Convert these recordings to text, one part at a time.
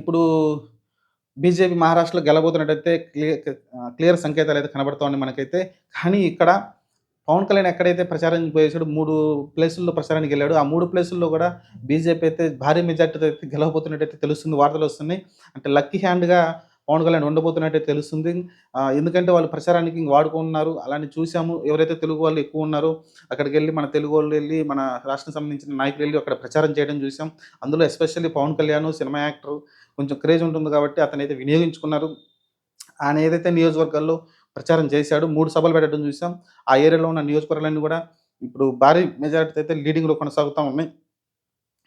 ఇప్పుడు బీజేపీ మహారాష్ట్రలో గెలబోతున్నట్టయితే clear clear సంకేతాలు అయితే కనబడతా మనకైతే. కానీ ఇక్కడ పవన్ కళ్యాణ్ ఎక్కడైతే ప్రచారం చేశాడు మూడు ప్లేసుల్లో ప్రచారానికి వెళ్ళాడు ఆ మూడు ప్లేసుల్లో కూడా బీజేపీ అయితే భారీ మెజార్టీతో అయితే గెలవబోతున్నట్టయితే తెలుస్తుంది వార్తలు వస్తున్నాయి. అంటే లక్కీ హ్యాండ్గా పవన్ కళ్యాణ్ ఉండబోతున్నట్టే తెలుస్తుంది. ఎందుకంటే వాళ్ళు ప్రచారానికి ఇంక వాడుకున్నారు. అలానే చూసాము ఎవరైతే తెలుగు వాళ్ళు ఎక్కువ ఉన్నారో అక్కడికి వెళ్ళి మన తెలుగు వాళ్ళు వెళ్ళి మన రాష్ట్రం సంబంధించిన నాయకులు వెళ్ళి అక్కడ ప్రచారం చేయడం చూసాం. అందులో especially Pawan Kalyan cinema actor కొంచెం క్రేజ్ ఉంటుంది కాబట్టి అతను అయితే వినియోగించుకున్నారు. ఆయన ఏదైతే నియోజకవర్గాల్లో ప్రచారం చేశాడు మూడు సభలు పెట్టడం చూసాం. ఆ ఏరియాలో ఉన్న నియోజకవర్గాలన్నీ కూడా ఇప్పుడు భారీ మెజారిటీ అయితే లీడింగ్లో కొనసాగుతూ ఉన్నాయి.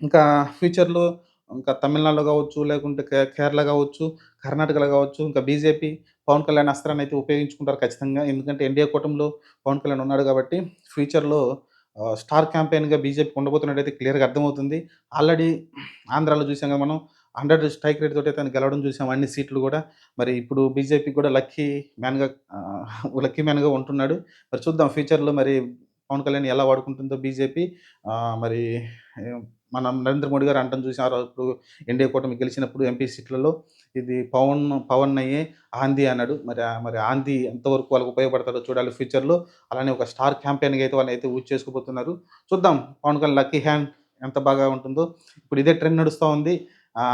ఇంకా ఫ్యూచర్లో ఇంకా తమిళనాడులో కావచ్చు లేకుంటే కే- కేరళ కావచ్చు కర్ణాటకలో కావచ్చు ఇంకా బీజేపీ పవన్ కళ్యాణ్ అస్త్రాన్ని అయితే ఉపయోగించుకుంటారు ఖచ్చితంగా. ఎందుకంటే ఎన్డీఏ కూటమిలో పవన్ కళ్యాణ్ ఉన్నాడు కాబట్టి ఫ్యూచర్లో స్టార్ క్యాంపెయిన్గా బీజేపీ ఉండబోతున్నట్టయితే క్లియర్గా అర్థమవుతుంది. ఆల్రెడీ ఆంధ్రాలో చూసాం కదా మనం హండ్రెడ్ స్ట్రైక్ రేట్ తోటి అతను గెలవడం చూసాం అన్ని సీట్లు కూడా. మరి ఇప్పుడు బీజేపీ కూడా లక్కీ మ్యాన్గా లక్కీ మ్యాన్గా ఉంటున్నాడు. మరి చూద్దాం ఫ్యూచర్లో మరి పవన్ కళ్యాణ్ ఎలా వాడుకుంటుందో బీజేపీ. మరి మన నరేంద్ర మోడీ గారు అంటం చూసారు ఇప్పుడు ఎన్డీఏ కూటమి గెలిచినప్పుడు ఎంపీ సీట్లలో ఇది పవన్ పవన్ అయ్యే ఆంధీ అన్నాడు. మరి మరి ఆంధీ ఎంతవరకు వాళ్ళకి ఉపయోగపడతాడో చూడాలి ఫ్యూచర్లో అలానే ఒక స్టార్ క్యాంపెయిన్గా అయితే వాళ్ళు అయితే యూజ్ చేసుకోబోతున్నారు. చూద్దాం పవన్ కళ్యాణ్ లక్కీ హ్యాండ్ ఎంత బాగా ఉంటుందో. ఇప్పుడు ఇదే ట్రెండ్ నడుస్తూ ఉంది.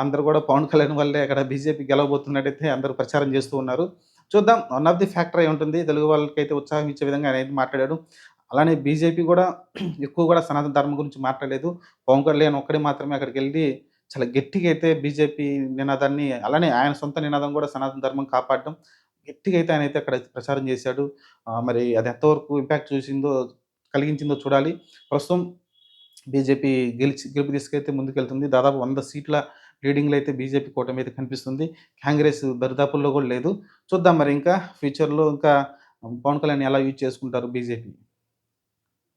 అందరూ కూడా పవన్ కళ్యాణ్ వల్లే అక్కడ బీజేపీ గెలవబోతున్నట్టయితే అందరూ ప్రచారం చేస్తూ ఉన్నారు. చూద్దాం వన్ ఆఫ్ ది ఫ్యాక్టర్ అయి ఉంటుంది. తెలుగు వాళ్ళకైతే ఉత్సాహం ఇచ్చే విధంగా ఆయన అయితే మాట్లాడాడు. అలానే బీజేపీ కూడా ఎక్కువ కూడా సనాతన ధర్మం గురించి మాట్లాడలేదు. పవన్ కళ్యాణ్ ఒక్కడే మాత్రమే అక్కడికి వెళ్ళి చాలా గట్టిగా అయితే బీజేపీ నినాదాన్ని అలానే ఆయన సొంత నినాదం కూడా సనాతన ధర్మం కాపాడడం గట్టిగా అయితే ఆయన అయితే అక్కడ ప్రచారం చేశాడు. మరి అది ఎంతవరకు ఇంపాక్ట్ చూసిందో కలిగించిందో చూడాలి. ప్రస్తుతం బీజేపీ గెలిచి గెలుపు తీసుకైతే ముందుకెళ్తుంది. దాదాపు వంద సీట్ల లీడింగ్లో అయితే బీజేపీ కూటమి అయితే కనిపిస్తుంది. కాంగ్రెస్ దరిదాపుల్లో కూడా లేదు. చూద్దాం మరి ఇంకా ఫ్యూచర్లో ఇంకా పవన్ కళ్యాణ్ ఎలా యూజ్ చేసుకుంటారు బీజేపీ